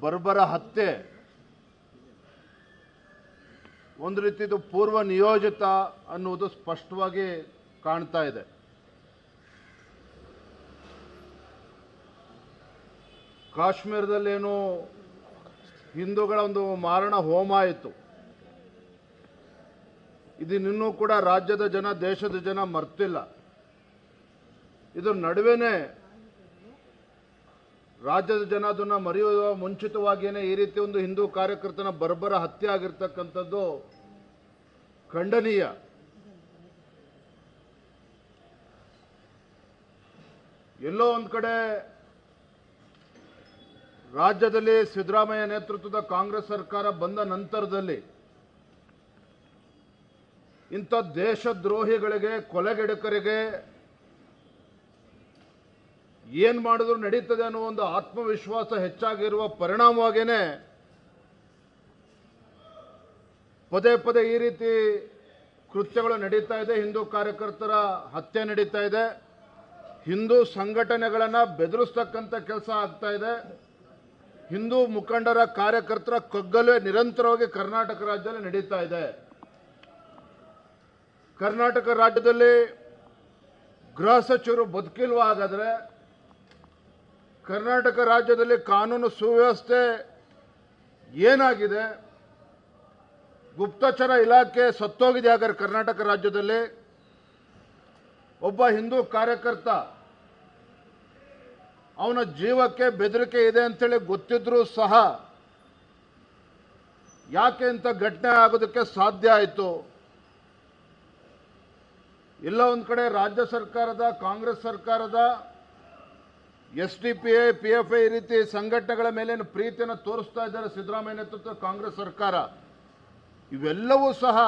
ಬರ್ಬರ ಹತ್ಯೆ. ಒಂದು ರೀತಿದು ಪೂರ್ವ ನಿಯೋಜಿತ ಅನ್ನುವುದು ಸ್ಪಷ್ಟವಾಗಿ ಕಾಣ್ತಾ ಇದೆ. ಕಾಶ್ಮೀರದಲ್ಲೇನು ಹಿಂದೂಗಳ ಒಂದು ಮಾರಣ ಹೋಮ ಆಯಿತು. ಇದನ್ನಿನ್ನೂ ಕೂಡ ರಾಜ್ಯದ ಜನ, ದೇಶದ ಜನ ಮರ್ತಿಲ್ಲ. ಇದು ನಡುವೆನೇ ರಾಜ್ಯದ ಜನ ಅದನ್ನು ಮರೆಯುವ ಮುಂಚಿತವಾಗಿಯೇ ಈ ರೀತಿ ಒಂದು ಹಿಂದೂ ಕಾರ್ಯಕರ್ತನ ಬರ್ಬರ ಹತ್ಯೆ ಆಗಿರ್ತಕ್ಕಂಥದ್ದು ಖಂಡನೀಯ. ಎಲ್ಲೋ ಒಂದು ಕಡೆ ರಾಜ್ಯದಲ್ಲಿ ಸಿದ್ದರಾಮಯ್ಯ ನೇತೃತ್ವದ ಕಾಂಗ್ರೆಸ್ ಸರ್ಕಾರ ಬಂದ ನಂತರದಲ್ಲಿ ಇಂಥ ದೇಶದ್ರೋಹಿಗಳಿಗೆ, ಕೊಲೆಗಡಕರಿಗೆ ಏನ್ ಮಾಡಿದ್ರು ನಡೀತದೆ ಅನ್ನೋ ಒಂದು ಆತ್ಮವಿಶ್ವಾಸ ಹೆಚ್ಚಾಗಿರುವ ಪರಿಣಾಮವಾಗೇನೆ ಪದೇ ಪದೇ ಈ ರೀತಿ ಕೃತ್ಯಗಳು ನಡೀತಾ ಇದೆ. ಹಿಂದೂ ಕಾರ್ಯಕರ್ತರ ಹತ್ಯೆ ನಡೀತಾ ಇದೆ. ಹಿಂದೂ ಸಂಘಟನೆಗಳನ್ನು ಬೆದರಿಸ್ತಕ್ಕಂಥ ಕೆಲಸ ಆಗ್ತಾ ಇದೆ. ಹಿಂದೂ ಮುಖಂಡರ ಕಾರ್ಯಕರ್ತರ ಕಗ್ಗಲೆ ನಿರಂತರವಾಗಿ ಕರ್ನಾಟಕ ರಾಜ್ಯದಲ್ಲಿ ನಡೀತಾ ಇದೆ. ಕರ್ನಾಟಕ ರಾಜ್ಯದಲ್ಲಿ ಗೃಹ ಸಚಿವರು ಬದುಕಿಲ್ವಾ ಹಾಗಾದ್ರೆ ಕರ್ನಾಟಕ ರಾಜ್ಯದಲ್ಲಿ ಕಾನೂನು ಸುವ್ಯವಸ್ಥೆ ಏನಾಗಿದೆ? ಗುಪ್ತಚರ ಇಲಾಖೆ ಸತ್ತೋಗಿದೆ ಹಾಗಾದ್ರೆ ಕರ್ನಾಟಕ ರಾಜ್ಯದಲ್ಲಿ. ಒಬ್ಬ ಹಿಂದೂ ಕಾರ್ಯಕರ್ತ, ಅವನ ಜೀವಕ್ಕೆ ಬೆದರಿಕೆ ಇದೆ ಅಂತೇಳಿ ಗೊತ್ತಿದ್ರೂ ಸಹ ಯಾಕೆ ಇಂಥ ಘಟನೆ ಆಗೋದಕ್ಕೆ ಸಾಧ್ಯ ಆಯಿತು? ಎಲ್ಲ ಒಂದು ಕಡೆ ರಾಜ್ಯ ಸರ್ಕಾರದ, ಕಾಂಗ್ರೆಸ್ ಸರ್ಕಾರದ S D P I P F I ರೀತಿ ಸಂಘಟನೆಗಳ ಮೇಲಿನ ಪ್ರೀತಿಯನ್ನು ತೋರಿಸ್ತಾ ಇದ್ದಾರೆ ಸಿದ್ದರಾಮಯ್ಯ ನೇತೃತ್ವದ ಕಾಂಗ್ರೆಸ್ ಸರ್ಕಾರ, ಇವೆಲ್ಲವೂ ಸಹ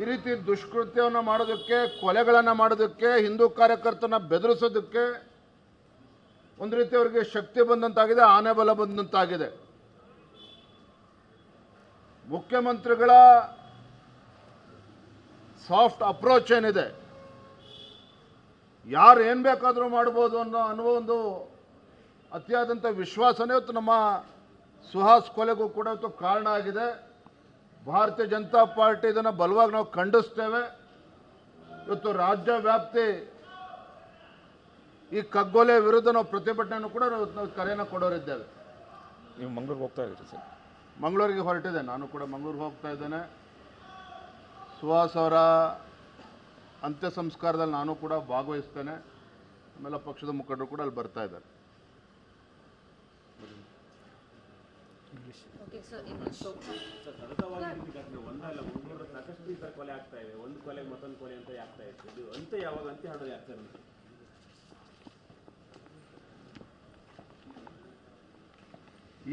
ಈ ರೀತಿ ದುಷ್ಕೃತ್ಯವನ್ನು ಮಾಡೋದಕ್ಕೆ, ಕೊಲೆಗಳನ್ನು ಮಾಡೋದಕ್ಕೆ, ಹಿಂದೂ ಕಾರ್ಯಕರ್ತನ ಬೆದರಿಸೋದಕ್ಕೆ ಒಂದು ರೀತಿ ಅವರಿಗೆ ಶಕ್ತಿ ಬಂದಂತಾಗಿದೆ, ಆನೆ ಬಲ ಬಂದಂತಾಗಿದೆ. ಮುಖ್ಯಮಂತ್ರಿಗಳ ಸಾಫ್ಟ್ ಅಪ್ರೋಚ್ ಏನಿದೆ? ಯಾರು ಏನು ಬೇಕಾದರೂ ಮಾಡ್ಬೋದು ಅನ್ನೋ ಅನ್ನೋ ಒಂದು ಅತಿಯಾದಂಥ ವಿಶ್ವಾಸನೇ ಇವತ್ತು ನಮ್ಮ ಸುಹಾಸ್ ಕೊಲೆಗೂ ಕೂಡ ಇವತ್ತು ಕಾರಣ ಆಗಿದೆ. ಭಾರತೀಯ ಜನತಾ ಪಾರ್ಟಿ ಇದನ್ನು ಬಲವಾಗಿ ನಾವು ಖಂಡಿಸ್ತೇವೆ. ಇವತ್ತು ರಾಜ್ಯ ವ್ಯಾಪ್ತಿ ಈ ಕಗ್ಗೊಲೆ ವಿರುದ್ಧ ನಾವು ಪ್ರತಿಭಟನೆಯನ್ನು ಕೂಡ ನಾವು ಕರೆಯನ್ನು ಕೊಡೋರಿದ್ದೇವೆ. ನೀವು ಮಂಗ್ಳೂರಿಗೆ ಹೋಗ್ತಾ ಇದ್ದೀರಿ ಸರ್. ಮಂಗಳೂರಿಗೆ ಹೊರಟಿದೆ ನಾನು ಕೂಡ ಮಂಗ್ಳೂರಿಗೆ ಹೋಗ್ತಾ ಇದ್ದೇನೆ. ಸುಹಾಸ್ ಅವರ ಅಂತ್ಯ ಸಂಸ್ಕಾರದಲ್ಲಿ ನಾನು ಕೂಡ ಭಾಗವಹಿಸ್ತೇನೆ. ಆಮೇಲೆ ಪಕ್ಷದ ಮುಖಂಡರು ಕೂಡ ಅಲ್ಲಿ ಬರ್ತಾ ಇದ್ದಾರೆ.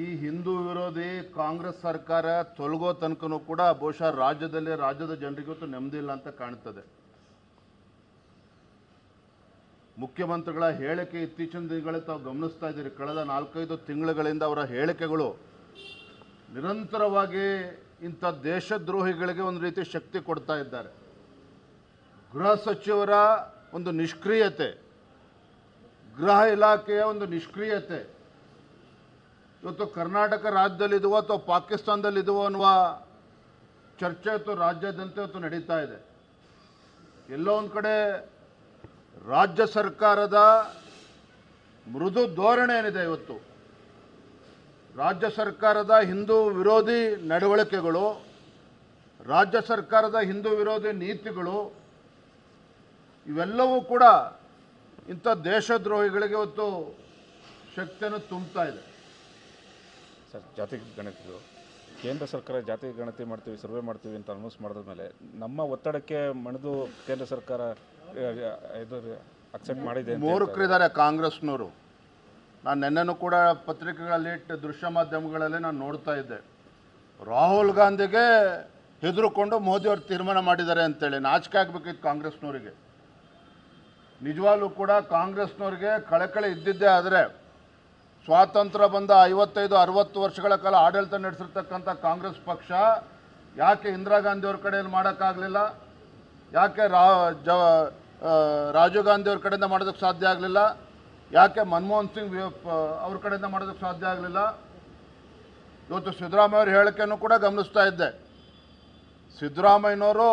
ಈ ಹಿಂದೂ ವಿರೋಧಿ ಕಾಂಗ್ರೆಸ್ ಸರ್ಕಾರ ತೊಲಗೋ ತನಕನೂ ಕೂಡ ಬಹುಶಃ ರಾಜ್ಯದಲ್ಲಿ ರಾಜ್ಯದ ಜನರಿಗೂ ನೆಮ್ಮದಿ ಇಲ್ಲ ಅಂತ ಕಾಣ್ತದೆ. ಮುಖ್ಯಮಂತ್ರಿಗಳ ಹೇಳಿಕೆ ಇತ್ತೀಚಿನ ದಿನಗಳಲ್ಲಿ ತಾವು ಗಮನಿಸ್ತಾ ಇದ್ದೀರಿ. ಕಳೆದ ನಾಲ್ಕೈದು ತಿಂಗಳುಗಳಿಂದ ಅವರ ಹೇಳಿಕೆಗಳು ನಿರಂತರವಾಗಿ ಇಂಥ ದೇಶದ್ರೋಹಿಗಳಿಗೆ ಒಂದು ರೀತಿ ಶಕ್ತಿ ಕೊಡ್ತಾ ಇದ್ದಾರೆ. ಗೃಹ ಸಚಿವರ ಒಂದು ನಿಷ್ಕ್ರಿಯತೆ, ಗೃಹ ಇಲಾಖೆಯ ಒಂದು ನಿಷ್ಕ್ರಿಯತೆ, ಇವತ್ತು ಕರ್ನಾಟಕ ರಾಜ್ಯದಲ್ಲಿದುವ ಅಥವಾ ಪಾಕಿಸ್ತಾನದಲ್ಲಿದುವ ಅನ್ನುವ ಚರ್ಚೆ ಇವತ್ತು ರಾಜ್ಯಾದ್ಯಂತ ಇವತ್ತು ನಡೀತಾ ಇದೆ. ಎಲ್ಲೋ ಒಂದು ಕಡೆ ರಾಜ್ಯ ಸರ್ಕಾರದ ಮೃದು ಧೋರಣೆ ಏನಿದೆ ಇವತ್ತು? ರಾಜ್ಯ ಸರ್ಕಾರದ ಹಿಂದೂ ವಿರೋಧಿ ನಡವಳಿಕೆಗಳು, ರಾಜ್ಯ ಸರ್ಕಾರದ ಹಿಂದೂ ವಿರೋಧಿ ನೀತಿಗಳು, ಇವೆಲ್ಲವೂ ಕೂಡ ಇಂಥ ದೇಶದ್ರೋಹಿಗಳಿಗೆ ಇವತ್ತು ಶಕ್ತಿಯನ್ನು ತುಂಬ್ತಾ ಇದೆ. ಸರ್, ಜಾತಿ ಗಣತಿಗಳು. ಕೇಂದ್ರ ಸರ್ಕಾರ ಜಾತಿ ಗಣತಿ ಮಾಡ್ತೀವಿ ಸರ್ವೆ ಮಾಡ್ತೀವಿ ಅಂತ ಅನೌನ್ಸ್ ಮಾಡಿದ ಮೇಲೆ ನಮ್ಮ ಒತ್ತಡಕ್ಕೆ ಮಣಿದು ಕೇಂದ್ರ ಸರ್ಕಾರ ಇದು ಅಕ್ಸೆಪ್ಟ್ ಮಾಡಿದೆ. ಮೂರ್ಖರಿದ್ದಾರೆ ಕಾಂಗ್ರೆಸ್ನವರು. ನಾನು ನಿನ್ನೆನೂ ಕೂಡ ಪತ್ರಿಕೆಗಳಲ್ಲಿ ದೃಶ್ಯ ಮಾಧ್ಯಮಗಳಲ್ಲಿ ನಾನು ನೋಡ್ತಾ ಇದ್ದೆ. ರಾಹುಲ್ ಗಾಂಧಿಗೆ ಹೆದರುಕೊಂಡು ಮೋದಿಯವರು ತೀರ್ಮಾನ ಮಾಡಿದ್ದಾರೆ ಅಂತೇಳಿ ನಾಚಿಕೆ ಆಗಬೇಕಿತ್ತು ಕಾಂಗ್ರೆಸ್ನವರಿಗೆ. ನಿಜವಾಗ್ಲೂ ಕೂಡ ಕಾಂಗ್ರೆಸ್ನವ್ರಿಗೆ ಕಳಕಳಿ ಇದ್ದಿದ್ದೇ ಆದರೆ ಸ್ವಾತಂತ್ರ್ಯ ಬಂದ ಐವತ್ತೈದು, ಅರವತ್ತು ವರ್ಷಗಳ ಕಾಲ ಆಡಳಿತ ನಡೆಸಿರ್ತಕ್ಕಂಥ ಕಾಂಗ್ರೆಸ್ ಪಕ್ಷ ಯಾಕೆ ಇಂದಿರಾ ಗಾಂಧಿಯವ್ರ ಕಡೆಯಲ್ಲಿ ಮಾಡೋಕ್ಕಾಗಲಿಲ್ಲ? ಯಾಕೆ ರಾ, ಜ ರಾಜೀವ್ ಗಾಂಧಿ ಅವ್ರ ಕಡೆಯಿಂದ ಮಾಡೋದಕ್ಕೆ ಸಾಧ್ಯ ಆಗಲಿಲ್ಲ? ಯಾಕೆ ಮನಮೋಹನ್ ಸಿಂಗ್ ಅವ್ರ ಕಡೆಯಿಂದ ಮಾಡೋದಕ್ಕೆ ಸಾಧ್ಯ ಆಗಲಿಲ್ಲ? ಇವತ್ತು ಸಿದ್ದರಾಮಯ್ಯ ಅವ್ರ ಹೇಳಿಕೆಯನ್ನು ಕೂಡ ಗಮನಿಸ್ತಾ ಇದ್ದೆ. ಸಿದ್ದರಾಮಯ್ಯನವರು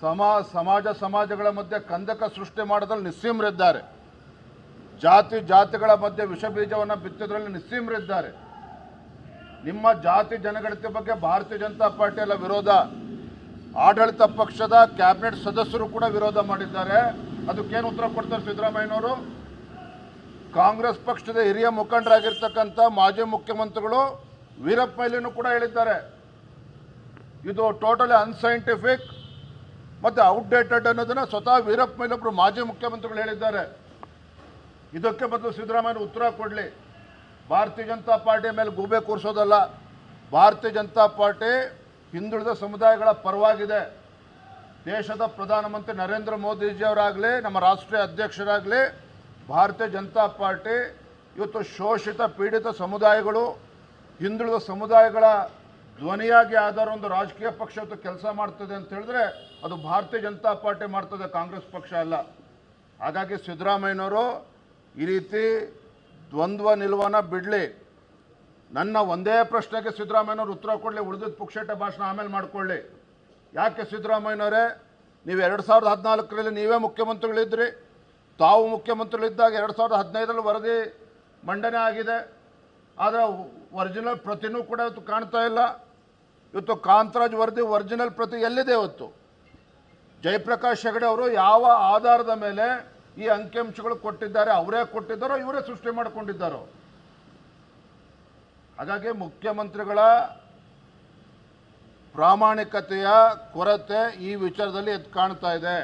ಸಮಾ, ಸಮಾಜ, ಸಮಾಜಗಳ ಮಧ್ಯೆ ಕಂದಕ ಸೃಷ್ಟಿ ಮಾಡೋದ್ರಲ್ಲಿ ನಿಸ್ಸೀಮರಿದ್ದಾರೆ. ಜಾತಿ ಜಾತಿಗಳ ಮಧ್ಯೆ ವಿಷ ಬೀಜವನ್ನು ಬಿತ್ತೋದ್ರಲ್ಲಿ ನಿಸ್ಸೀಮರಿದ್ದಾರೆ. ನಿಮ್ಮ ಜಾತಿ ಜನಗಣತಿ ಬಗ್ಗೆ ಭಾರತೀಯ ಜನತಾ ಪಾರ್ಟಿ ಎಲ್ಲ ವಿರೋಧ. ಆಡಳಿತ ಪಕ್ಷದ ಕ್ಯಾಬಿನೆಟ್ ಸದಸ್ಯರು ಕೂಡ ವಿರೋಧ ಮಾಡಿದ್ದಾರೆ. ಅದಕ್ಕೇನು ಉತ್ತರ ಕೊಡ್ತಾರೆ ಸಿದ್ದರಾಮಯ್ಯನವರು? ಕಾಂಗ್ರೆಸ್ ಪಕ್ಷದ ಹಿರಿಯ ಮುಖಂಡರಾಗಿರ್ತಕ್ಕಂಥ ಮಾಜಿ ಮುಖ್ಯಮಂತ್ರಿಗಳು ವೀರಪ್ಪ ಮೊಯ್ಲಿನೂ ಕೂಡ ಹೇಳಿದ್ದಾರೆ. ಇದು ಟೋಟಲಿ ಅನ್ಸೈಂಟಿಫಿಕ್ ಮತ್ತು ಔಟ್ಡೇಟೆಡ್ ಅನ್ನೋದನ್ನು ಸ್ವತಃ ವೀರಪ್ಪ ಮೊಯ್ಲಿ ಒಬ್ಬರು ಮಾಜಿ ಮುಖ್ಯಮಂತ್ರಿಗಳು ಹೇಳಿದ್ದಾರೆ. ಇದಕ್ಕೆ ಬದಲು ಸಿದ್ದರಾಮಯ್ಯ ಉತ್ತರ ಕೊಡಲಿ. ಭಾರತೀಯ ಜನತಾ ಪಾರ್ಟಿ ಮೇಲೆ ಗೂಬೆ ಕೂರಿಸೋದಲ್ಲ. ಭಾರತೀಯ ಜನತಾ ಪಾರ್ಟಿ ಹಿಂದುಳಿದ ಸಮುದಾಯಗಳ ಪರವಾಗಿದೆ. ದೇಶದ ಪ್ರಧಾನಮಂತ್ರಿ ನರೇಂದ್ರ ಮೋದಿಜಿಯವರಾಗಲಿ, ನಮ್ಮ ರಾಷ್ಟ್ರೀಯ ಅಧ್ಯಕ್ಷರಾಗಲಿ, ಭಾರತೀಯ ಜನತಾ ಪಾರ್ಟಿ ಇವತ್ತು ಶೋಷಿತ, ಪೀಡಿತ ಸಮುದಾಯಗಳು, ಹಿಂದುಳಿದ ಸಮುದಾಯಗಳ ಧ್ವನಿಯಾಗಿ ಆಧಾರ ಒಂದು ರಾಜಕೀಯ ಪಕ್ಷ ಇವತ್ತು ಕೆಲಸ ಮಾಡ್ತದೆ ಅಂತ ಹೇಳಿದ್ರೆ ಅದು ಭಾರತೀಯ ಜನತಾ ಪಾರ್ಟಿ ಮಾಡ್ತದೆ, ಕಾಂಗ್ರೆಸ್ ಪಕ್ಷ ಅಲ್ಲ. ಹಾಗಾಗಿ ಸಿದ್ದರಾಮಯ್ಯನವರು ಈ ರೀತಿ ದ್ವಂದ್ವ, ನಿಲುವನ ಬಿಡಲಿ. ನನ್ನ ಒಂದೇ ಪ್ರಶ್ನೆಗೆ ಸಿದ್ದರಾಮಯ್ಯನವರು ಉತ್ತರ ಕೊಡಲಿ, ಉಳಿದಿದ್ದ ಪುಕ್ಷೇಟ ಭಾಷಣ ಆಮೇಲೆ ಮಾಡಿಕೊಳ್ಳಿ. ಯಾಕೆ ಸಿದ್ದರಾಮಯ್ಯನವರೇ? ನೀವು ಎರಡು ಸಾವಿರದ ಹದಿನಾಲ್ಕರಲ್ಲಿ ನೀವೇ ಮುಖ್ಯಮಂತ್ರಿಗಳಿದ್ದಿರಿ ತಾವು ಮುಖ್ಯಮಂತ್ರಿಗಳಿದ್ದಾಗ ಎರಡು ಸಾವಿರದ ಹದಿನೈದರಲ್ಲಿ ವರದಿ ಮಂಡನೆ ಆಗಿದೆ. ಆದರೆ ಒರಿಜಿನಲ್ ಪ್ರತಿನೂ ಕೂಡ ಇವತ್ತು ಕಾಣ್ತಾ ಇಲ್ಲ. ಇವತ್ತು ಕಾಂತರಾಜ್ ವರದಿ ಒರಿಜಿನಲ್ ಪ್ರತಿ ಎಲ್ಲಿದೆ ಇವತ್ತು? ಜಯಪ್ರಕಾಶ್ ಹೆಗಡೆ ಅವರು ಯಾವ ಆಧಾರದ ಮೇಲೆ ಈ ಅಂಕಿಅಂಶಗಳು ಕೊಟ್ಟಿದ್ದಾರೆ, ಅವರೇ ಕೊಟ್ಟಿದ್ದಾರೋ, ಇವರೇ ಸೃಷ್ಟಿ ಮಾಡಿಕೊಂಡಿದ್ದಾರೋ? ಹಾಗಾಗಿ ಮುಖ್ಯಮಂತ್ರಿಗಳ ಪ್ರಾಮಾಣಿಕತೆಯ ಕೊರತೆ ಈ ವಿಚಾರದಲ್ಲಿ ಎದ್ದು ಕಾಣ್ತಾ ಇದೆ.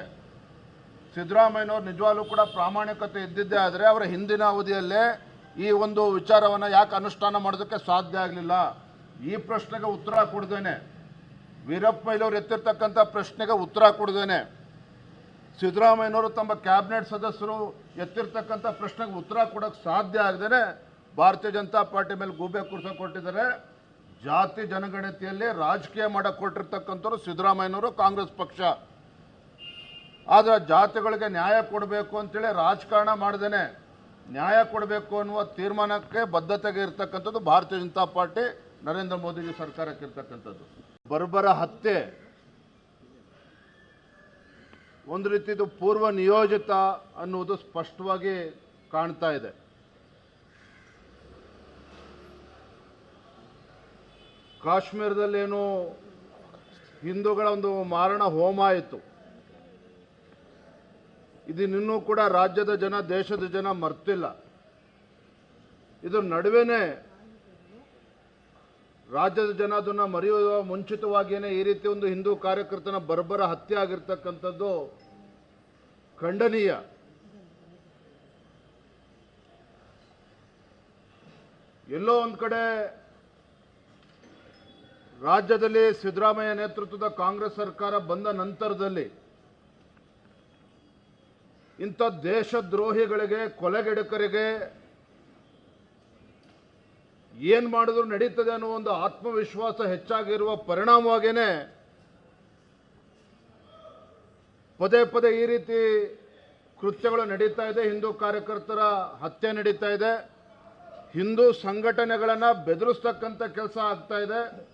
ಸಿದ್ದರಾಮಯ್ಯನವರು ನಿಜವಾಗ್ಲೂ ಕೂಡ ಪ್ರಾಮಾಣಿಕತೆ ಇದ್ದಿದ್ದೇ ಆದರೆ ಅವರ ಹಿಂದಿನ ಅವಧಿಯಲ್ಲೇ ಈ ಒಂದು ವಿಚಾರವನ್ನು ಯಾಕೆ ಅನುಷ್ಠಾನ ಮಾಡೋದಕ್ಕೆ ಸಾಧ್ಯ ಆಗಲಿಲ್ಲ? ಈ ಪ್ರಶ್ನೆಗೆ ಉತ್ತರ ಕೊಡ್ದೇನೆ. ವೀರಪ್ಪ ಮೊಯ್ಲಿಯವರು ಎತ್ತಿರ್ತಕ್ಕಂಥ ಪ್ರಶ್ನೆಗೆ ಉತ್ತರ ಕೊಡ್ದೇನೆ. ಸಿದ್ದರಾಮಯ್ಯನವರು ತಮ್ಮ ಕ್ಯಾಬಿನೆಟ್ ಸದಸ್ಯರು ಎತ್ತಿರ್ತಕ್ಕಂಥ ಪ್ರಶ್ನೆಗೆ ಉತ್ತರ ಕೊಡೋಕೆ ಸಾಧ್ಯ ಆಗದೇ ಭಾರತೀಯ ಜನತಾ ಪಾರ್ಟಿ ಮೇಲೆ ಗೂಬೆ ಕುರ್ಸ ಕೊಟ್ಟಿದ್ದಾರೆ ಜಾತಿ ಜನಗಣತಿಯಲ್ಲಿ ರಾಜಕೀಯ ಮಾಡಕ್ಕೆ ಕೊಟ್ಟಿರ್ತಕ್ಕಂಥವ್ರು ಸಿದ್ದರಾಮಯ್ಯನವರು ಕಾಂಗ್ರೆಸ್ ಪಕ್ಷ. ಆದರೆ ಜಾತಿಗಳಿಗೆ ನ್ಯಾಯ ಕೊಡಬೇಕು ಅಂತೇಳಿ ರಾಜಕಾರಣ ಮಾಡ್ದೇನೆ. ನ್ಯಾಯ ಕೊಡಬೇಕು ಅನ್ನುವ ತೀರ್ಮಾನಕ್ಕೆ ಬದ್ಧತೆಗೆ ಇರ್ತಕ್ಕಂಥದ್ದು ಭಾರತೀಯ ಜನತಾ ಪಾರ್ಟಿ ನರೇಂದ್ರ ಮೋದಿಜಿ ಸರ್ಕಾರಕ್ಕೆ ಇರ್ತಕ್ಕಂಥದ್ದು. ಬರ್ಬರ ಹತ್ಯೆ ಒಂದು ರೀತಿದು ಪೂರ್ವ ನಿಯೋಜಿತ ಅನ್ನುವುದು ಸ್ಪಷ್ಟವಾಗಿ ಕಾಣ್ತಾ ಇದೆ. ಕಾಶ್ಮೀರದಲ್ಲೇನು ಹಿಂದೂಗಳ ಒಂದು ಮಾರಣ ಹೋಮ ಆಯಿತು. ಇದನ್ನಿನ್ನೂ ಕೂಡ ರಾಜ್ಯದ ಜನ, ದೇಶದ ಜನ ಮರ್ತಿಲ್ಲ. ಇದು ನಡುವೆನೇ ರಾಜ್ಯದ ಜನ ಅದನ್ನು ಮರೆಯುವ ಮುಂಚಿತವಾಗಿಯೇ ಈ ರೀತಿ ಒಂದು ಹಿಂದೂ ಕಾರ್ಯಕರ್ತನ ಬರ್ಬರ ಹತ್ಯೆ ಆಗಿರ್ತಕ್ಕಂಥದ್ದು ಖಂಡನೀಯ. ಎಲ್ಲೋ ಒಂದು ಕಡೆ ರಾಜ್ಯದಲ್ಲಿ ಸಿದ್ದರಾಮಯ್ಯ ನೇತೃತ್ವದ ಕಾಂಗ್ರೆಸ್ ಸರ್ಕಾರ ಬಂದ ನಂತರದಲ್ಲಿ ಇಂಥ ದೇಶದ್ರೋಹಿಗಳಿಗೆ, ಕೊಲೆಗಡಕರಿಗೆ ಏನು ಮಾಡಿದ್ರು ನಡೀತದೆ ಅನ್ನೋ ಒಂದು ಆತ್ಮವಿಶ್ವಾಸ ಹೆಚ್ಚಾಗಿರುವ ಪರಿಣಾಮವಾಗೇನೆ ಪದೇ ಪದೇ ಈ ರೀತಿ ಕೃತ್ಯಗಳು ನಡೀತಾ ಇದೆ. ಹಿಂದೂ ಕಾರ್ಯಕರ್ತರ ಹತ್ಯೆ ನಡೀತಾ ಇದೆ. ಹಿಂದೂ ಸಂಘಟನೆಗಳನ್ನು ಬೆದರಿಸ್ತಕ್ಕಂಥ ಕೆಲಸ ಆಗ್ತಾ ಇದೆ.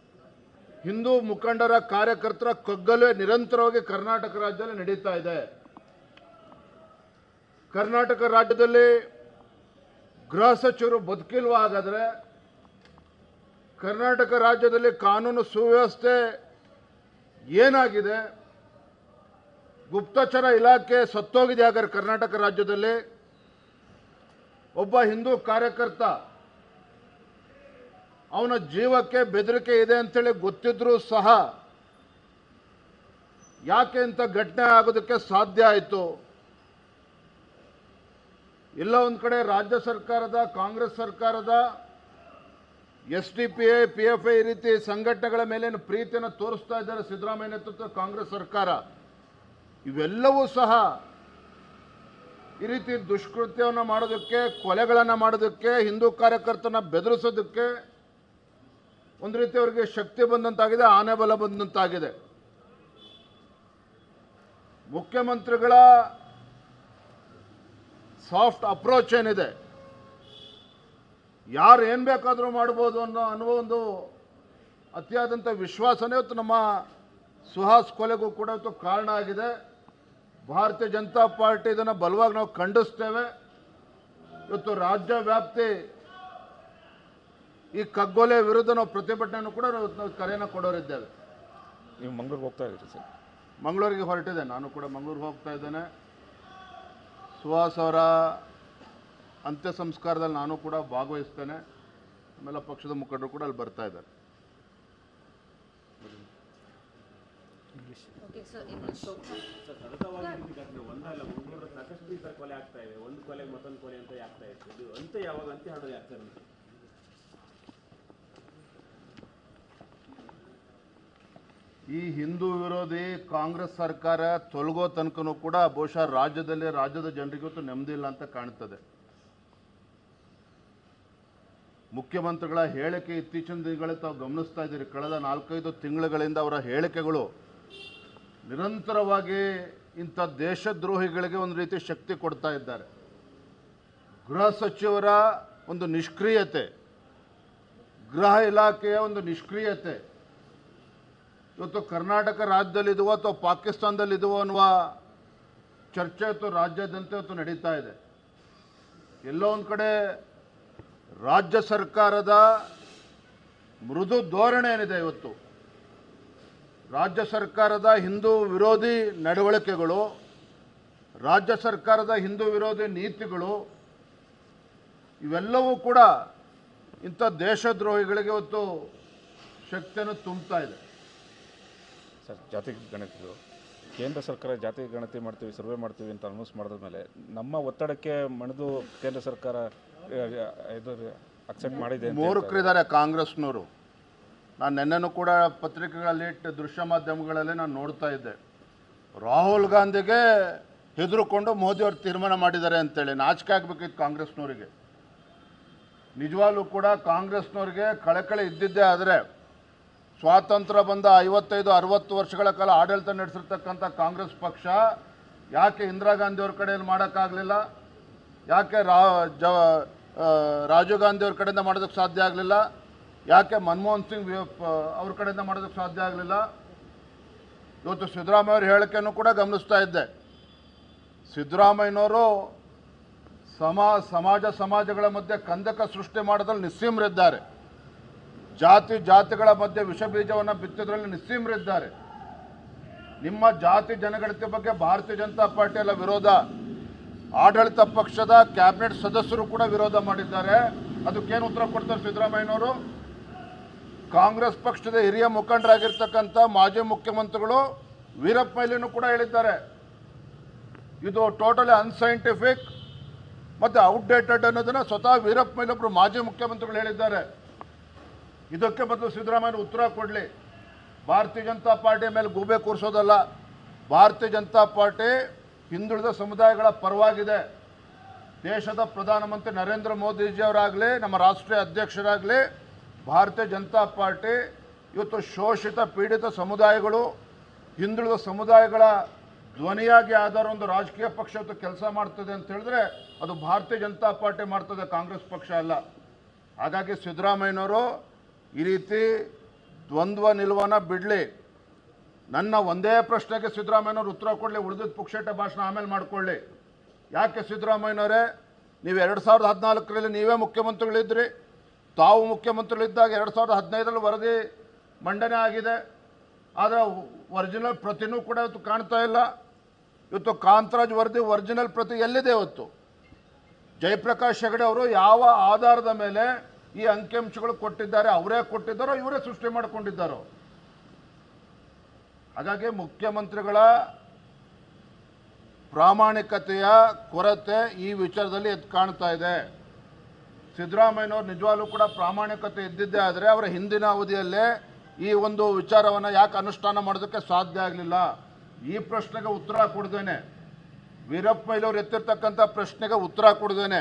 ಹಿಂದೂ ಮುಖಂಡರ ಕಾರ್ಯಕರ್ತರ ಕಗ್ಗಲೇ ನಿರಂತರವಾಗಿ ಕರ್ನಾಟಕ ರಾಜ್ಯದಲ್ಲಿ ನಡೀತಾ ಇದೆ. ಕರ್ನಾಟಕ ರಾಜ್ಯದಲ್ಲಿ ಗೃಹ ಸಚಿವರು ಬದುಕಿಲ್ವ ಹಾಗಾದ್ರೆ ಕರ್ನಾಟಕ ರಾಜ್ಯದಲ್ಲಿ ಕಾನೂನು ಸುವ್ಯವಸ್ಥೆ ಏನಾಗಿದೆ? ಗುಪ್ತಚರ ಇಲಾಖೆ ಸತ್ತೋಗಿದೆ ಹಾಗಾದ್ರೆ ಕರ್ನಾಟಕ ರಾಜ್ಯದಲ್ಲಿ. ಒಬ್ಬ ಹಿಂದೂ ಕಾರ್ಯಕರ್ತ, ಅವನ ಜೀವಕ್ಕೆ ಬೆದರಿಕೆ ಇದೆ ಅಂತೇಳಿ ಗೊತ್ತಿದ್ರೂ ಸಹ ಯಾಕೆ ಇಂಥ ಘಟನೆ ಆಗೋದಕ್ಕೆ ಸಾಧ್ಯ ಆಯಿತು? ಎಲ್ಲ ಒಂದು ಕಡೆ ರಾಜ್ಯ ಸರ್ಕಾರದ, ಕಾಂಗ್ರೆಸ್ ಸರ್ಕಾರದ S D P I, P F I ರೀತಿ ಸಂಘಟನೆಗಳ ಮೇಲೆ ಪ್ರೀತಿಯನ್ನು ತೋರಿಸ್ತಾ ಇದ್ದಾರೆ ಸಿದ್ದರಾಮಯ್ಯ ನೇತೃತ್ವದ ಕಾಂಗ್ರೆಸ್ ಸರ್ಕಾರ. ಇವೆಲ್ಲವೂ ಸಹ ಈ ರೀತಿ ದುಷ್ಕೃತ್ಯವನ್ನು ಮಾಡೋದಕ್ಕೆ, ಕೊಲೆಗಳನ್ನು ಮಾಡೋದಕ್ಕೆ, ಹಿಂದೂ ಕಾರ್ಯಕರ್ತನ ಬೆದರಿಸೋದಕ್ಕೆ ಒಂದು ರೀತಿ ಅವರಿಗೆ ಶಕ್ತಿ ಬಂದಂತಾಗಿದೆ ಆನೆ ಬಲ ಬಂದಂತಾಗಿದೆ. ಮುಖ್ಯಮಂತ್ರಿಗಳ ಸಾಫ್ಟ್ ಅಪ್ರೋಚ್ ಏನಿದೆ? ಯಾರು ಏನು ಬೇಕಾದರೂ ಮಾಡ್ಬೋದು ಅನ್ನೋ ಅನ್ನೋ ಒಂದು ಅತಿಯಾದಂಥ ವಿಶ್ವಾಸನೇ ಇವತ್ತು ನಮ್ಮ ಸುಹಾಸ್ ಕೊಲೆಗೂ ಕೂಡ ಇವತ್ತು ಕಾರಣ ಆಗಿದೆ. ಭಾರತೀಯ ಜನತಾ ಪಾರ್ಟಿ ಇದನ್ನು ಬಲವಾಗಿ ನಾವು ಖಂಡಿಸ್ತೇವೆ. ಇವತ್ತು ರಾಜ್ಯ ವ್ಯಾಪ್ತಿ ಈ ಕಗ್ಗೊಲೆ ವಿರುದ್ಧ ನಾವು ಪ್ರತಿಭಟನೆಯನ್ನು ಕೂಡ ನಾವು ಕರೆಯನ್ನು ಕೊಡೋರಿದ್ದೇವೆ. ನೀವು ಮಂಗಳೂರಿಗೆ ಹೋಗ್ತಾ ಇದ್ದೀರಿ ಸರ್. ಮಂಗಳೂರಿಗೆ ಹೊರಟಿದೆ ನಾನು ಕೂಡ ಮಂಗ್ಳೂರಿಗೆ ಹೋಗ್ತಾ ಇದ್ದೇನೆ. ಸುಹಾಸ್ ಅವರ ಅಂತ್ಯ ಸಂಸ್ಕಾರದಲ್ಲಿ ನಾನು ಕೂಡ ಭಾಗವಹಿಸ್ತೇನೆ. ಆಮೇಲೆ ಪಕ್ಷದ ಮುಖಂಡರು ಕೂಡ ಅಲ್ಲಿ ಬರ್ತಾ ಇದ್ದಾರೆ. ಈ ಹಿಂದೂ ವಿರೋಧಿ ಕಾಂಗ್ರೆಸ್ ಸರ್ಕಾರ ತೊಲಗೋ ತನಕನೂ ಕೂಡ ಬಹುಶಃ ರಾಜ್ಯದಲ್ಲಿ ರಾಜ್ಯದ ಜನರಿಗೂ ನೆಮ್ಮದಿ ಇಲ್ಲ ಅಂತ ಕಾಣ್ತದೆ. ಮುಖ್ಯಮಂತ್ರಿಗಳ ಹೇಳಿಕೆ ಇತ್ತೀಚಿನ ದಿನಗಳಲ್ಲಿ ತಾವು ಗಮನಿಸ್ತಾ ಇದ್ದೀರಿ. ಕಳೆದ ನಾಲ್ಕೈದು ತಿಂಗಳುಗಳಿಂದ ಅವರ ಹೇಳಿಕೆಗಳು ನಿರಂತರವಾಗಿ ಇಂಥ ದೇಶದ್ರೋಹಿಗಳಿಗೆ ಒಂದು ರೀತಿ ಶಕ್ತಿ ಕೊಡ್ತಾ ಇದ್ದಾರೆ. ಗೃಹ ಸಚಿವರ ಒಂದು ನಿಷ್ಕ್ರಿಯತೆ, ಗೃಹ ಇಲಾಖೆಯ ಒಂದು ನಿಷ್ಕ್ರಿಯತೆ, ಇವತ್ತು ಕರ್ನಾಟಕ ರಾಜ್ಯದಲ್ಲಿದುವ ಅಥವಾ ಪಾಕಿಸ್ತಾನದಲ್ಲಿದುವ ಅನ್ನುವ ಚರ್ಚೆ ಇವತ್ತು ರಾಜ್ಯಾದ್ಯಂತ ಇವತ್ತು ನಡೀತಾ ಇದೆ. ಎಲ್ಲೋ ಒಂದು ಕಡೆ ರಾಜ್ಯ ಸರ್ಕಾರದ ಮೃದು ಧೋರಣೆ ಏನಿದೆ ಇವತ್ತು? ರಾಜ್ಯ ಸರ್ಕಾರದ ಹಿಂದೂ ವಿರೋಧಿ ನಡವಳಿಕೆಗಳು, ರಾಜ್ಯ ಸರ್ಕಾರದ ಹಿಂದೂ ವಿರೋಧಿ ನೀತಿಗಳು, ಇವೆಲ್ಲವೂ ಕೂಡ ಇಂಥ ದೇಶದ್ರೋಹಿಗಳಿಗೆ ಇವತ್ತು ಶಕ್ತಿಯನ್ನು ತುಂಬ್ತಾ ಇದೆ. ಸರ್, ಜಾತಿ ಗಣತಿಗಳು. ಕೇಂದ್ರ ಸರ್ಕಾರ ಜಾತಿ ಗಣತಿ ಮಾಡ್ತೀವಿ, ಸರ್ವೆ ಮಾಡ್ತೀವಿ ಅಂತ ಅನೌನ್ಸ್ ಮಾಡಿದ ಮೇಲೆ ನಮ್ಮ ಒತ್ತಡಕ್ಕೆ ಮಣಿದು ಕೇಂದ್ರ ಸರ್ಕಾರ ಇದು ಅಕ್ಸೆಪ್ಟ್ ಮಾಡಿದೆ ಕಾಂಗ್ರೆಸ್ನವರು. ನಾನು ನಿನ್ನೆನೂ ಕೂಡ ಪತ್ರಿಕೆಗಳಲ್ಲಿ ದೃಶ್ಯ ಮಾಧ್ಯಮಗಳಲ್ಲಿ ನಾನು ನೋಡ್ತಾ ಇದ್ದೆ. ರಾಹುಲ್ ಗಾಂಧಿಗೆ ಹೆದರುಕೊಂಡು ಮೋದಿಯವರು ತೀರ್ಮಾನ ಮಾಡಿದ್ದಾರೆ ಅಂತೇಳಿ. ನಾಚಿಕೆ ಆಗಬೇಕಿತ್ತು ಕಾಂಗ್ರೆಸ್ನವರಿಗೆ. ನಿಜವಾಗ್ಲೂ ಕೂಡ ಕಾಂಗ್ರೆಸ್ನವ್ರಿಗೆ ಕಳಕಳಿ ಇದ್ದಿದ್ದೇ ಆದರೆ ಸ್ವಾತಂತ್ರ್ಯ ಬಂದ ಐವತ್ತೈದು ಅರವತ್ತು ವರ್ಷಗಳ ಕಾಲ ಆಡಳಿತ ನಡೆಸಿರ್ತಕ್ಕಂಥ ಕಾಂಗ್ರೆಸ್ ಪಕ್ಷ ಯಾಕೆ ಇಂದಿರಾ ಗಾಂಧಿಯವ್ರ ಕಡೆಯಲ್ಲಿ ಮಾಡೋಕ್ಕಾಗಲಿಲ್ಲ? ಯಾಕೆ ರಾ ಜ ರಾಜೀವ್ ಗಾಂಧಿ ಅವ್ರ ಕಡೆಯಿಂದ ಮಾಡೋದಕ್ಕೆ ಸಾಧ್ಯ ಆಗಲಿಲ್ಲ. ಯಾಕೆ? ಮನಮೋಹನ್ ಸಿಂಗ್ ಅವ್ರ ಕಡೆಯಿಂದ ಮಾಡೋದಕ್ಕೆ ಸಾಧ್ಯ ಆಗಲಿಲ್ಲ. ಇವತ್ತು ಸಿದ್ದರಾಮಯ್ಯವ್ರ ಹೇಳಿಕೆಯನ್ನು ಕೂಡ ಗಮನಿಸ್ತಾ ಇದ್ದೆ. ಸಿದ್ದರಾಮಯ್ಯನವರು ಸಮಾ, ಸಮಾಜ, ಸಮಾಜಗಳ ಮಧ್ಯೆ ಕಂದಕ ಸೃಷ್ಟಿ ಮಾಡೋದ್ರಲ್ಲಿ ನಿಸ್ಸೀಮರಿದ್ದಾರೆ. ಜಾತಿ, ಜಾತಿಗಳ ಮಧ್ಯೆ ವಿಷ ಬೀಜವನ್ನು ಬಿತ್ತಿದ್ರಲ್ಲಿ ನಿಸ್ಸೀಮರಿದ್ದಾರೆ. ನಿಮ್ಮ ಜಾತಿ ಜನಗಣತಿ ಬಗ್ಗೆ ಭಾರತೀಯ ಜನತಾ ಪಾರ್ಟಿ ಎಲ್ಲ ವಿರೋಧ. ಆಡಳಿತ ಪಕ್ಷದ ಕ್ಯಾಬಿನೆಟ್ ಸದಸ್ಯರು ಕೂಡ ವಿರೋಧ ಮಾಡಿದ್ದಾರೆ. ಅದಕ್ಕೇನು ಉತ್ತರ ಕೊಡ್ತಾರೆ ಸಿದ್ದರಾಮಯ್ಯನವರು? ಕಾಂಗ್ರೆಸ್ ಪಕ್ಷದ ಹಿರಿಯ ಮುಖಂಡರಾಗಿರ್ತಕ್ಕಂಥ ಮಾಜಿ ಮುಖ್ಯಮಂತ್ರಿಗಳು ವೀರಪ್ಪ ಮೊಯ್ಲಿನೂ ಕೂಡ ಹೇಳಿದ್ದಾರೆ. ಇದು ಟೋಟಲಿ ಅನ್ಸೈಂಟಿಫಿಕ್ ಮತ್ತು ಔಟ್ಡೇಟೆಡ್ ಅನ್ನೋದನ್ನ ಸ್ವತಃ ವೀರಪ್ಪ ಮೊಯ್ಲಿ ಒಬ್ಬರು ಮಾಜಿ ಮುಖ್ಯಮಂತ್ರಿಗಳು ಹೇಳಿದ್ದಾರೆ. ಇದಕ್ಕೆ ಬದಲು ಸಿದ್ದರಾಮಯ್ಯ ಉತ್ತರ ಕೊಡಲಿ. ಭಾರತೀಯ ಜನತಾ ಪಾರ್ಟಿ ಮೇಲೆ ಗೂಬೆ ಕೂರಿಸೋದಲ್ಲ. ಭಾರತೀಯ ಜನತಾ ಪಾರ್ಟಿ ಹಿಂದುಳಿದ ಸಮುದಾಯಗಳ ಪರವಾಗಿದೆ. ದೇಶದ ಪ್ರಧಾನಮಂತ್ರಿ ನರೇಂದ್ರ ಮೋದಿಜಿಯವರಾಗಲಿ, ನಮ್ಮ ರಾಷ್ಟ್ರೀಯ ಅಧ್ಯಕ್ಷರಾಗಲಿ, ಭಾರತೀಯ ಜನತಾ ಪಾರ್ಟಿ, ಇವತ್ತು ಶೋಷಿತ ಪೀಡಿತ ಸಮುದಾಯಗಳು, ಹಿಂದುಳಿದ ಸಮುದಾಯಗಳ ಧ್ವನಿಯಾಗಿ ಆಧಾರ ಒಂದು ರಾಜಕೀಯ ಪಕ್ಷ ಕೆಲಸ ಮಾಡ್ತದೆ ಅಂತ ಹೇಳಿದ್ರೆ ಅದು ಭಾರತೀಯ ಜನತಾ ಪಾರ್ಟಿ ಮಾಡ್ತದೆ, ಕಾಂಗ್ರೆಸ್ ಪಕ್ಷ ಅಲ್ಲ. ಹಾಗಾಗಿ ಸಿದ್ದರಾಮಯ್ಯನವರು ಈ ರೀತಿ ದ್ವಂದ್ವ ನಿಲುವನ್ನು ಬಿಡಲಿ. ನನ್ನ ಒಂದೇ ಪ್ರಶ್ನೆಗೆ ಸಿದ್ದರಾಮಯ್ಯನವರು ಉತ್ತರ ಕೊಡಲಿ, ಉಳಿದಿದ್ದ ಪುಕ್ಷೇಟ ಭಾಷಣ ಆಮೇಲೆ ಮಾಡಿಕೊಳ್ಳಿ. ಯಾಕೆ ಸಿದ್ದರಾಮಯ್ಯನವರೇ? ನೀವು ಎರಡು ಸಾವಿರದ ಹದಿನಾಲ್ಕರಲ್ಲಿ ನೀವೇ ಮುಖ್ಯಮಂತ್ರಿಗಳಿದ್ದಿರಿ ತಾವು ಮುಖ್ಯಮಂತ್ರಿಗಳಿದ್ದಾಗ ಎರಡು ಸಾವಿರದ ಹದಿನೈದರಲ್ಲಿ ವರದಿ ಮಂಡನೆ ಆಗಿದೆ. ಆದರೆ ಒರಿಜಿನಲ್ ಪ್ರತಿನೂ ಕೂಡ ಇವತ್ತು ಕಾಣ್ತಾ ಇಲ್ಲ. ಇವತ್ತು ಕಾಂತರಾಜ್ ವರದಿ ಒರಿಜಿನಲ್ ಪ್ರತಿ ಎಲ್ಲಿದೆ ಇವತ್ತು? ಜಯಪ್ರಕಾಶ್ ಹೆಗಡೆ ಅವರು ಯಾವ ಆಧಾರದ ಮೇಲೆ ಈ ಅಂಕಿಅಂಶಗಳು ಕೊಟ್ಟಿದ್ದಾರೆ, ಅವರೇ ಕೊಟ್ಟಿದ್ದಾರೋ, ಇವರೇ ಸೃಷ್ಟಿ ಮಾಡಿಕೊಂಡಿದ್ದಾರೋ? ಹಾಗಾಗಿ ಮುಖ್ಯಮಂತ್ರಿಗಳ ಪ್ರಾಮಾಣಿಕತೆಯ ಕೊರತೆ ಈ ವಿಚಾರದಲ್ಲಿ ಎದ್ದು ಕಾಣ್ತಾ ಇದೆ. ಸಿದ್ದರಾಮಯ್ಯನವರು ನಿಜವಾಗ್ಲೂ ಕೂಡ ಪ್ರಾಮಾಣಿಕತೆ ಇದ್ದಿದ್ದೇ ಆದರೆ ಅವರ ಹಿಂದಿನ ಅವಧಿಯಲ್ಲೇ ಈ ಒಂದು ವಿಚಾರವನ್ನು ಯಾಕೆ ಅನುಷ್ಠಾನ ಮಾಡೋದಕ್ಕೆ ಸಾಧ್ಯ ಆಗಲಿಲ್ಲ? ಈ ಪ್ರಶ್ನೆಗೆ ಉತ್ತರ ಕೊಡ್ದೇನೆ. ವೀರಪ್ಪ ಮೊಯ್ಲವರು ಎತ್ತಿರ್ತಕ್ಕಂಥ ಪ್ರಶ್ನೆಗೆ ಉತ್ತರ ಕೊಡ್ದೇನೆ.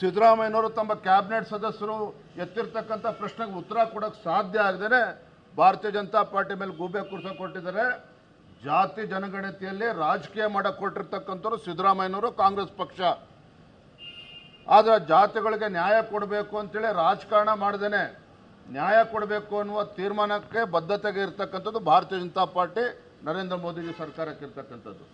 ಸಿದ್ದರಾಮಯ್ಯನವರು ತಮ್ಮ ಕ್ಯಾಬಿನೆಟ್ ಸದಸ್ಯರು ಎತ್ತಿರ್ತಕ್ಕಂಥ ಪ್ರಶ್ನೆಗೆ ಉತ್ತರ ಕೊಡೋಕ್ಕೆ ಸಾಧ್ಯ ಆಗದೇನೆ ಭಾರತೀಯ ಜನತಾ ಪಾರ್ಟಿ ಮೇಲೆ ಗೂಬೆ ಕುರ್ಸ ಕೊಟ್ಟಿದ್ದಾರೆ. ಜಾತಿ ಜನಗಣತಿಯಲ್ಲಿ ರಾಜಕೀಯ ಮಾಡಕ್ಕೆ ಕೊಟ್ಟಿರ್ತಕ್ಕಂಥವ್ರು ಸಿದ್ದರಾಮಯ್ಯನವರು ಕಾಂಗ್ರೆಸ್ ಪಕ್ಷ. ಆದರೆ ಜಾತಿಗಳಿಗೆ ನ್ಯಾಯ ಕೊಡಬೇಕು ಅಂತೇಳಿ ರಾಜಕಾರಣ ಮಾಡ್ದೇನೆ. ನ್ಯಾಯ ಕೊಡಬೇಕು ಅನ್ನುವ ತೀರ್ಮಾನಕ್ಕೆ ಬದ್ಧತೆಗೆ ಇರ್ತಕ್ಕಂಥದ್ದು ಭಾರತೀಯ ಜನತಾ ಪಾರ್ಟಿ, ನರೇಂದ್ರ ಮೋದಿಜಿ ಸರ್ಕಾರಕ್ಕೆ ಇರ್ತಕ್ಕಂಥದ್ದು.